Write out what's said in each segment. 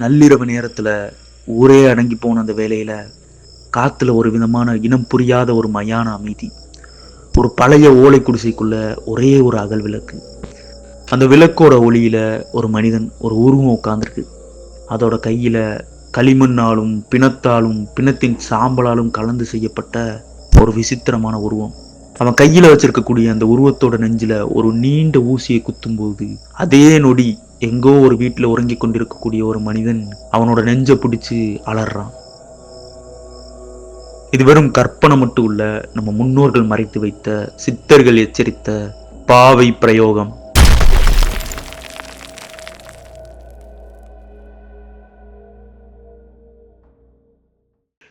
நள்ளிரவு நேரத்தில் ஊரே அடங்கி போன அந்த வேலையில் காற்றுல ஒரு விதமான இனம் புரியாத ஒரு மயான அமைதி. ஒரு பழைய ஓலை குடிசைக்குள்ள ஒரே ஒரு அகல் விளக்கு. அந்த விளக்கோட ஒளியில் ஒரு மனிதன் ஒரு உருவம் உட்காந்துருக்கு அதோட கையில் களிமண்ணாலும் பிணத்தாலும் பிணத்தின் சாம்பலாலும் கலந்து செய்யப்பட்ட ஒரு விசித்திரமான உருவம். அவன் கையில் வச்சிருக்கக்கூடிய அந்த உருவத்தோட நெஞ்சில் ஒரு நீண்ட ஊசியை குத்தும்போது அதே நொடி எங்கோ ஒரு வீட்டில் உறங்கிக் கொண்டிருக்கக்கூடிய ஒரு மனிதன் அவனோட நெஞ்சை பிடிச்சி அலறான். இது வெறும் கற்பனை மட்டும் இல்ல நம்ம முன்னோர்கள் மறைத்து வைத்த சித்தர்கள் எச்சரித்த பாவை பிரயோகம்.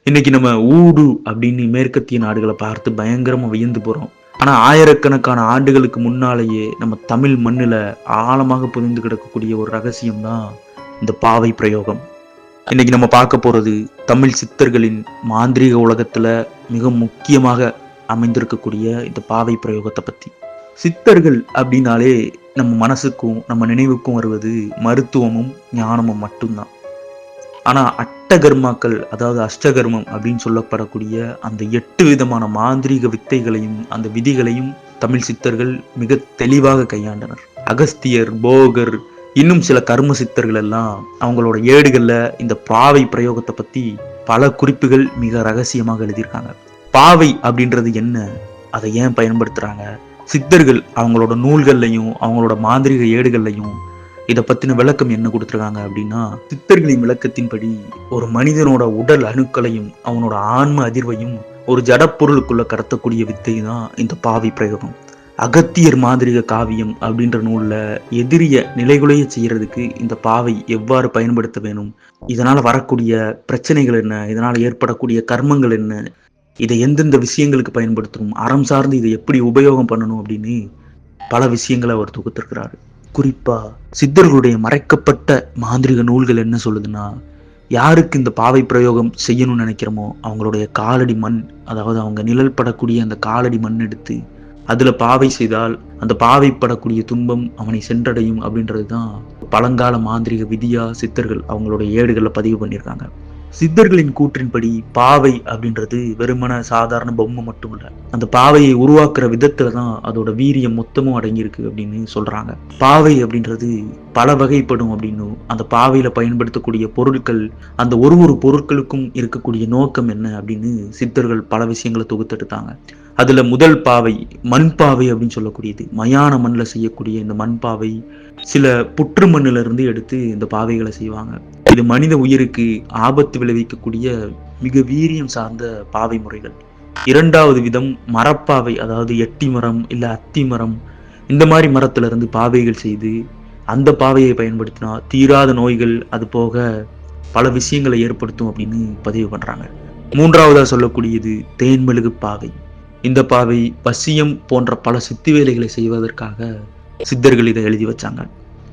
இன்னைக்கு நம்ம ஊடு அப்படின்னு மேற்கத்திய நாடுகளை பார்த்து பயங்கரமாக வியந்து போகிறோம் ஆனால் ஆயிரக்கணக்கான ஆண்டுகளுக்கு முன்னாலேயே நம்ம தமிழ் மண்ணில் ஆழமாக புரிந்து கிடக்கக்கூடிய ஒரு ரகசியம் தான் இந்த பாவை பிரயோகம். இன்னைக்கு நம்ம பார்க்க போகிறது தமிழ் சித்தர்களின் மாந்திரீக உலகத்தில் மிக முக்கியமாக அமைந்திருக்கக்கூடிய இந்த பாவை பிரயோகத்தை பற்றி சித்தர்கள் அப்படின்னாலே நம்ம மனசுக்கும் நம்ம நினைவுக்கும் வருவது மருத்துவமும் ஞானமும் மட்டும்தான். ஆனால் அஷ்டகர்மாக்கள் அதாவது அஷ்டகர்மம் அப்படின்னு சொல்லப்படக்கூடிய அந்த எட்டு விதமான மாந்திரீக வித்தைகளையும் அந்த விதிகளையும் தமிழ் சித்தர்கள் மிக தெளிவாக கையாண்டனர். அகஸ்தியர் போகர் இன்னும் சில கர்ம சித்தர்கள் எல்லாம் அவங்களோட ஏடுகள்ல இந்த பாவை பிரயோகத்தை பத்தி பல குறிப்புகள் மிக ரகசியமாக எழுதியிருக்காங்க. பாவை அப்படின்றது என்ன? அதை ஏன் பயன்படுத்துறாங்க? சித்தர்கள் அவங்களோட நூல்கள்லையும் அவங்களோட மாந்திரிக ஏடுகள்லையும் இதை பத்தின விளக்கம் என்ன கொடுத்துருக்காங்க அப்படின்னா சித்தர்களின் விளக்கத்தின்படி ஒரு மனிதனோட உடல் அணுக்களையும் அவனோட ஆன்ம அதிர்வையும் ஒரு ஜடப்பொருளுக்குள்ள கடத்தக்கூடிய வித்தை தான் இந்த பாவி பிரயோகம். அகத்தியர் மாதிரிக காவியம் அப்படின்ற நூலில் எதிரிய நிலைகுலைய செய்யறதுக்கு இந்த பாவை எவ்வாறு பயன்படுத்த வேணும்? இதனால் வரக்கூடிய பிரச்சனைகள் என்ன? இதனால் ஏற்படக்கூடிய கர்மங்கள் என்ன? இதை எந்தெந்த விஷயங்களுக்கு பயன்படுத்தணும்? அறம் சார்ந்து இதை எப்படி உபயோகம் பண்ணணும் அப்படின்னு பல விஷயங்களை அவர் தொகுத்திருக்கிறாரு. குறிப்பா சித்தர்களுடைய மறைக்கப்பட்ட மாந்திரிக நூல்கள் என்ன சொல்லுதுன்னா யாருக்கு இந்த பாவை பிரயோகம் செய்யணும்னு நினைக்கிறோமோ அவங்களுடைய காலடி மண் அதாவது அவங்க நிழல் படக்கூடிய அந்த காலடி மண் எடுத்து அதுல பாவை செய்தால் அந்த பாவை படக்கூடிய துன்பம் அவனை சென்றடையும் அப்படின்றது தான் பழங்கால மாந்திரிக விதியா சித்தர்கள் அவங்களுடைய ஏடுகளில் பதிவு பண்ணியிருக்காங்க. சித்தர்களின் கூற்றின்படி பாவை அப்படின்றது வெறுமன சாதாரண பொம்மை மட்டும் இல்ல. அந்த பாவையை உருவாக்குற விதத்துல தான் அதோட வீரியம் மொத்தமும் அடங்கியிருக்கு அப்படின்னு சொல்றாங்க. பாவை அப்படின்றது பல வகைப்படும் அப்படின்னும் அந்த பாவையில பயன்படுத்தக்கூடிய பொருட்கள் அந்த ஒரு ஒரு பொருட்களுக்கும் இருக்கக்கூடிய நோக்கம் என்ன அப்படின்னு சித்தர்கள் பல விஷயங்களை தொகுத்தெடுத்தாங்க. அதுல முதல் பாவை மண் பாவை அப்படின்னு சொல்லக்கூடியது. மயான மண்ணில் செய்யக்கூடிய இந்த மண் பாவை சில புற்று மண்ணிலிருந்து எடுத்து இந்த பாவைகளை செய்வாங்க. இது மனித உயிருக்கு ஆபத்து விளைவிக்கக்கூடிய மிக வீரியம் சார்ந்த பாவை முறைகள். இரண்டாவது விதம் மரப்பாவை அதாவது எட்டி மரம் இல்ல அத்தி மரம் இந்த மாதிரி மரத்துல இருந்து பாவைகள் செய்து அந்த பாவையை பயன்படுத்தினா தீராத நோய்கள் அது போக பல விஷயங்களை ஏற்படுத்தும் அப்படின்னு பதிவு பண்றாங்க. மூன்றாவதாக சொல்லக்கூடியது தேன்மெழுகு பாவை இந்த பாவை பசியம் போன்ற பல சித்தி வேலைகளை செய்வதற்காக சித்தர்கள் இதை எழுதி வச்சாங்க.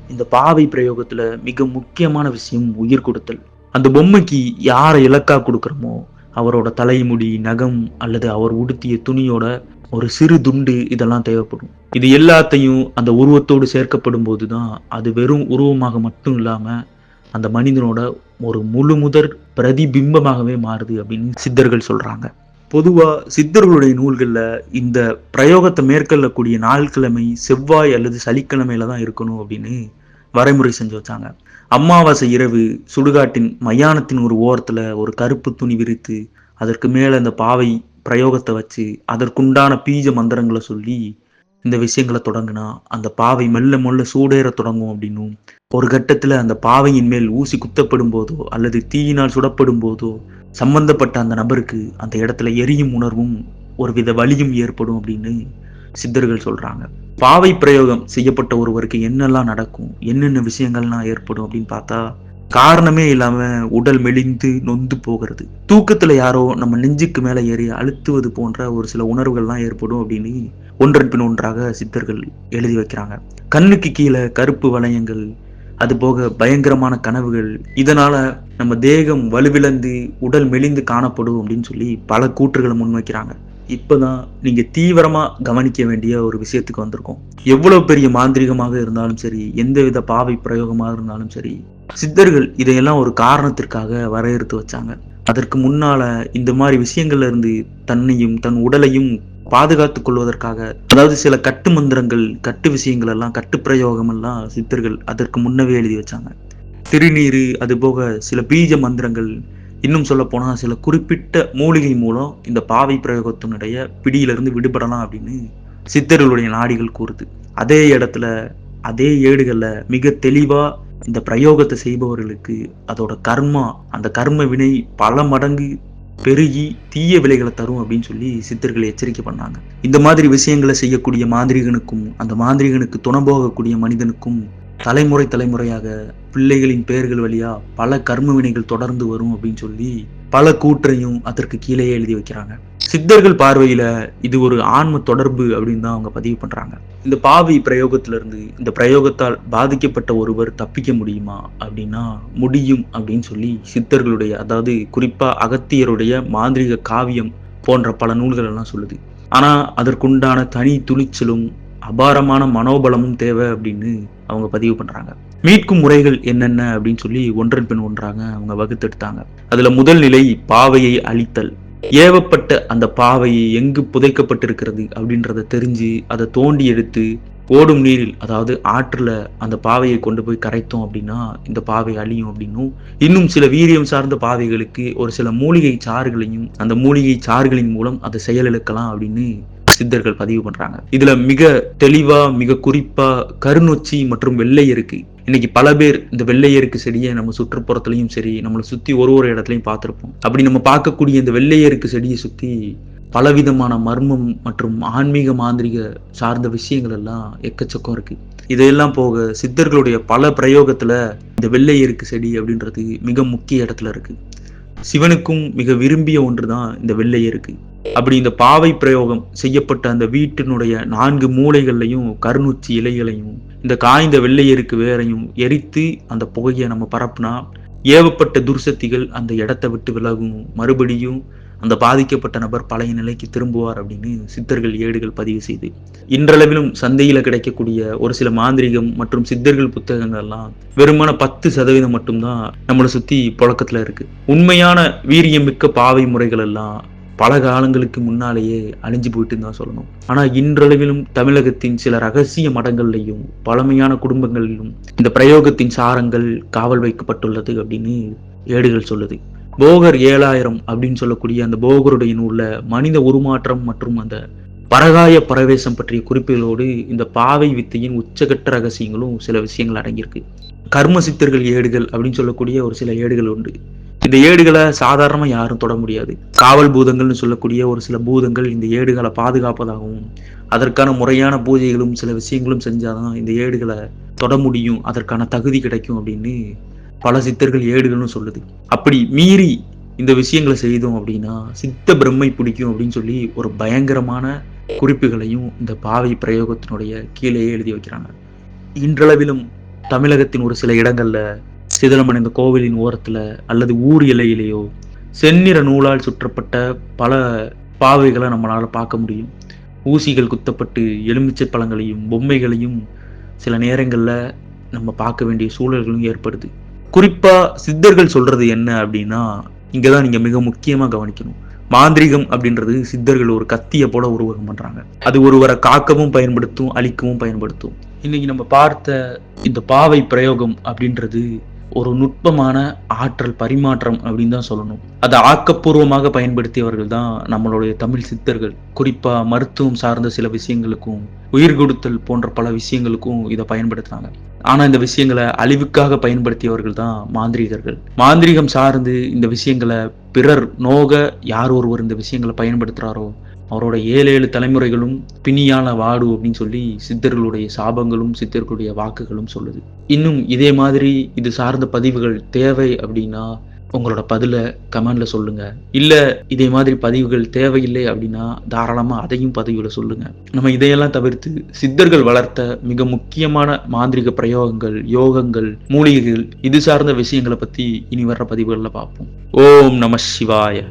இந்த பாவை பிரயோகத்துல மிக முக்கியமான விஷயம் உயிர் கொடுத்தல். அந்த பொம்மைக்கு யாரை இலக்கா கொடுக்குறோமோ அவரோட தலைமுடி நகம் அல்லது அவர் உடுத்திய துணியோட ஒரு சிறு துண்டு இதெல்லாம் தேவைப்படும். இது எல்லாத்தையும் அந்த உருவத்தோடு சேர்க்கப்படும் போதுதான் அது வெறும் உருவமாக மட்டும் இல்லாம அந்த மனிதனோட ஒரு முழு முதற் பிரதிபிம்பமாகவே மாறுது அப்படின்னு சித்தர்கள் சொல்றாங்க. பொதுவாக சித்தர்களுடைய நூல்களில் இந்த பிரயோகத்தை மேற்கொள்ளக்கூடிய நாள்கிழமை செவ்வாய் அல்லது சனிக்கிழமையில தான் இருக்கணும் அப்படின்னு வரைமுறை செஞ்சு வச்சாங்க. அமாவாசை இரவு சுடுகாட்டின் மயானத்தின் ஒரு ஓரத்தில் ஒரு கருப்பு துணி விரித்து அதற்கு மேலே அந்த பாவை பிரயோகத்தை வச்சு அதற்குண்டான பீஜ மந்திரங்களை சொல்லி இந்த விஷயங்களை தொடங்கினா அந்த பாவை மெல்ல மெல்ல சூடேற தொடங்கும் அப்படின்னும் ஒரு கட்டத்தில் அந்த பாவையின் மேல் ஊசி குத்தப்படும் போதோ அல்லது தீயினால் சுடப்படும் போதோ சம்பந்தப்பட்ட அந்த நபருக்கு அந்த இடத்துல எரியும் உணர்வும் ஒருவித வலியும் ஏற்படும் அப்படின்னு சித்தர்கள் சொல்றாங்க. பாவை பிரயோகம் செய்யப்பட்ட ஒருவருக்கு என்னெல்லாம் நடக்கும் என்னென்ன விஷயங்கள்லாம் ஏற்படும் அப்படின்னு பார்த்தா காரணமே இல்லாம உடல் மெலிந்து நொந்து போகிறது. தூக்கத்துல யாரோ நம்ம நெஞ்சுக்கு மேல ஏறி அழுத்துவது போன்ற ஒரு சில உணர்வுகள்லாம் ஏற்படும் அப்படின்னு ஒன்றன் பின் ஒன்றாக சித்தர்கள் எழுதி வைக்கிறாங்க. கண்ணுக்கு கீழே கருப்பு வளையங்கள் அது போக பயங்கரமான கனவுகள். இதனால நம்ம தேகம் வலுவிழந்து உடல் மெலிந்து காணப்படும் அப்படின்னு சொல்லி பல கூற்றுகளை முன்வைக்கிறாங்க. இப்போதான் நீங்க தீவிரமா கவனிக்க வேண்டிய ஒரு விஷயத்துக்கு வந்திருக்கோம். எவ்வளவு பெரிய மாந்திரிகமாக இருந்தாலும் சரி எந்தவித பாவை பிரயோகமாக இருந்தாலும் சரி சித்தர்கள் இதையெல்லாம் ஒரு காரணத்திற்காக வரையறுத்து வச்சாங்க. அதற்கு முன்னால இந்த மாதிரி விஷயங்கள்ல இருந்து தன்னையும் தன் உடலையும் பாதுகாத்துக் கொள்வதற்காக அதாவது சில கட்டு மந்திரங்கள் கட்டு விஷயங்கள் எல்லாம் கட்டு பிரயோகம் எல்லாம் சித்தர்கள் அதற்கு முன்னவே எழுதி வச்சாங்க. திருநீர் அது போக சில பீஜ மந்திரங்கள் இன்னும் சொல்ல போனால் சில குறிப்பிட்ட மூலிகை மூலம் இந்த பாவை பிரயோகத்தினுடைய பிடியிலிருந்து விடுபடலாம் அப்படின்னு சித்தர்களுடைய நாடிகள் கூறுது. அதே இடத்துல அதே ஏடுகளில் மிக தெளிவாக இந்த பிரயோகத்தை செய்பவர்களுக்கு அதோட கர்மா அந்த கர்ம வினை பல மடங்கு பெருகி தீய விலைகளை தரும் அப்படின்னு சொல்லி சித்தர்கள் எச்சரிக்கை பண்ணாங்க. இந்த மாதிரி விஷயங்களை செய்யக்கூடிய மாந்திரிகனுக்கும் அந்த மாந்திரிகனுக்கு துணை போகக்கூடிய மனிதனுக்கும் தலைமுறை தலைமுறையாக பிள்ளைகளின் பெயர்கள் வழியா பல கர்ம வினைகள் தொடர்ந்து வரும் அப்படின்னு சொல்லி பல கூற்றையும் அதற்கு கீழே எழுதி வைக்கிறாங்க. சித்தர்கள் பார்வையில இது ஒரு ஆன்ம தொடர்பு அப்படின்னு தான் அவங்க பதிவு பண்றாங்க. இந்த பாவி பிரயோகத்திலிருந்து இந்த பிரயோகத்தால் பாதிக்கப்பட்ட ஒருவர் தப்பிக்க முடியுமா அப்படின்னா முடியும் அப்படின்னு சொல்லி சித்தர்களுடைய அதாவது குறிப்பா அகத்தியருடைய மாந்திரிக காவியம் போன்ற பல நூல்கள் எல்லாம் சொல்லுது. ஆனா அதற்குண்டான தனி துணிச்சலும் அபாரமான மனோபலமும் தேவை அப்படின்னு அவங்க பதிவு பண்றாங்க. மீட்கும் முறைகள் என்னென்ன அப்படின்னு சொல்லி ஒன்றன் பின் ஒன்றாக அவங்க வகுத்தெடுத்தாங்க. அதுல முதல் நிலை பாவையை அழித்தல். ஏவப்பட்ட அந்த பாவை எங்கு புதைக்கப்பட்டிருக்கிறது அப்படின்றத தெரிஞ்சு அதை தோண்டி எடுத்து ஓடும் நீரில் அதாவது ஆற்றுல அந்த பாவையை கொண்டு போய் கரைத்தோம் அப்படின்னா இந்த பாவை அழியும் அப்படின்னும் இன்னும் சில வீரியம் சார்ந்த பாவைகளுக்கு ஒரு சில மூலிகை சாறுகளையும் அந்த மூலிகை சாறுகளின் மூலம் அதை செயலிழக்கலாம் அப்படின்னு சித்தர்கள் பதிவு பண்றாங்க. இதுல மிக தெளிவா மிக குறிப்பா கருநொச்சி மற்றும் வெள்ளை இருக்கு இன்னைக்கு பல பேர் இந்த வெள்ளையருக்கு செடியை நம்ம சுற்றுப்புறத்துலையும் சரி நம்மளை சுத்தி ஒரு ஒரு இடத்துலயும் பார்த்துருப்போம். அப்படி நம்ம பார்க்கக்கூடிய இந்த வெள்ளையருக்கு செடியை சுத்தி பலவிதமான மர்மம் மற்றும் ஆன்மீக மாந்திரிக சார்ந்த விஷயங்கள் எல்லாம் எக்கச்சக்கம் இருக்கு. இதையெல்லாம் போக சித்தர்களுடைய பல பிரயோகத்துல இந்த வெள்ளையருக்கு செடி அப்படின்றது மிக முக்கிய இடத்துல இருக்கு. சிவனுக்கும் மிக விரும்பிய ஒன்று தான் இந்த வெள்ளையருக்கு அப்படி இந்த பாவை பிரயோகம் செய்யப்பட்ட அந்த வீட்டினுடைய நான்கு மூளைகள்லையும் கருணுச்சி இலைகளையும் இந்த காய்ந்த வெள்ளையருக்கு வேறையும் எரித்து அந்த புகையை நம்ம பரப்புனா ஏவப்பட்ட துர்சக்திகள் அந்த இடத்தை விட்டு விலகும். மறுபடியும் அந்த பாதிக்கப்பட்ட நபர் பழைய நிலைக்கு திரும்புவார் அப்படின்னு சித்தர்கள் ஏடுகள் பதிவு செய்து இன்றளவிலும் சந்தையில் கிடைக்கக்கூடிய ஒரு சில மாந்திரிகம் மற்றும் சித்தர்கள் புத்தகங்கள் எல்லாம் வெறுமான பத்து சதவீதம் மட்டும்தான் நம்மளை சுத்தி புழக்கத்துல இருக்கு. உண்மையான வீரியமிக்க பாவை முறைகள் எல்லாம் பல காலங்களுக்கு முன்னாலேயே அழிஞ்சு போயிட்டுன்னு தான் சொல்லணும். ஆனா இன்றளவிலும் தமிழகத்தின் சில ரகசிய மடங்கள்லையும் பழமையான குடும்பங்களிலும் இந்த பிரயோகத்தின் சாரங்கள் காவல் வைக்கப்பட்டுள்ளது அப்படின்னு ஏடுகள் சொல்லுது. போகர் ஏழாயிரம் அப்படின்னு சொல்லக்கூடிய அந்த போகருடைய நூலில் மனித உருமாற்றம் மற்றும் அந்த பரகாய பரவேசம் பற்றிய குறிப்புகளோடு இந்த பாவை வித்தையின் உச்சகட்ட ரகசியங்களும் சில விஷயங்கள் அடங்கியிருக்கு. கர்ம சித்தர்கள் ஏடுகள் அப்படின்னு சொல்லக்கூடிய ஒரு சில ஏடுகள் உண்டு. இந்த ஏடுகளை சாதாரணமாக யாரும் தொட முடியாது. காவல் பூதங்கள்னு சொல்லக்கூடிய ஒரு சில பூதங்கள் இந்த ஏடுகளை பாதுகாப்பதாகவும் அதற்கான முறையான பூஜைகளும் சில விஷயங்களும் செஞ்சாதான் இந்த ஏடுகளை தொட முடியும் அதற்கான தகுதி கிடைக்கும் அப்படின்னு பல சித்தர்கள் ஏடுகள்னு சொல்லுது. அப்படி மீறி இந்த விஷயங்களை செய்தோம் அப்படின்னா சித்த பிரம்மை பிடிக்கும் அப்படின்னு சொல்லி ஒரு பயங்கரமான குறிப்புகளையும் இந்த பாவை பிரயோகத்தினுடைய கீழே எழுதி வைக்கிறாங்க. இன்றளவிலும் தமிழகத்தின் ஒரு சில இடங்கள்ல சிதலமன் இந்த கோவிலின் ஓரத்துல அல்லது ஊர் இலையிலேயோ செந்நிற நூலால் சுற்றப்பட்ட பல பாவைகளை நம்மளால பார்க்க முடியும். ஊசிகள் குத்தப்பட்டு எலுமிச்சை பழங்களையும் பொம்மைகளையும் சில நேரங்கள்ல நம்ம பார்க்க வேண்டிய சூழல்களும் ஏற்படுது. குறிப்பா சித்தர்கள் சொல்றது என்ன அப்படின்னா இங்கே தான் நீங்கள் மிக முக்கியமாக கவனிக்கணும். மாந்திரிகம் அப்படின்றது சித்தர்கள் ஒரு கத்தியை போல உருவகம் பண்றாங்க. அது ஒருவரை காக்கவும் பயன்படுத்தும் அழிக்கவும் பயன்படுத்தும். இன்னைக்கு நம்ம பார்த்த இந்த பாவை பிரயோகம் அப்படின்றது ஒரு நுட்பமான ஆற்றல் பரிமாற்றம் அப்படின்னு தான் சொல்லணும். அதை ஆக்கப்பூர்வமாக பயன்படுத்தியவர்கள் தான் நம்மளுடைய தமிழ் சித்தர்கள். குறிப்பாக மருத்துவம் சார்ந்த சில விஷயங்களுக்கும் உயிர் கொடுத்தல் போன்ற பல விஷயங்களுக்கும் இதை பயன்படுத்துனாங்க ஆனா இந்த விஷயங்களை அழிவுக்காக பயன்படுத்தியவர்கள் தான் மாந்திரிகர்கள். மாந்திரிகம் சார்ந்து இந்த விஷயங்களை பிறர் நோக யார் ஒருவர் இந்த விஷயங்களை பயன்படுத்துறாரோ அவரோட ஏழு ஏழு தலைமுறைகளும் பிணியான வாடு அப்படின்னு சொல்லி சித்தர்களுடைய சாபங்களும் சித்தர்களுடைய வாக்குகளும் சொல்லுது. இன்னும் இதே மாதிரி இது சார்ந்த பதிவுகள் தேவை அப்படின்னா உங்களோட பதிலை கமெண்ட்ல சொல்லுங்க. இல்ல இதே மாதிரி பதிவுகள் தேவையில்லை அப்படின்னா தாராளமா அதையும் பதிவுல சொல்லுங்க. நம்ம இதையெல்லாம் தவிர்த்து சித்தர்கள் வளர்த்த மிக முக்கியமான மாந்திரிக பிரயோகங்கள் யோகங்கள் மூலிகைகள் இது சார்ந்த விஷயங்களை பத்தி இனி வர்ற பதிவுகளில் பார்ப்போம். ஓம் நம சிவாய.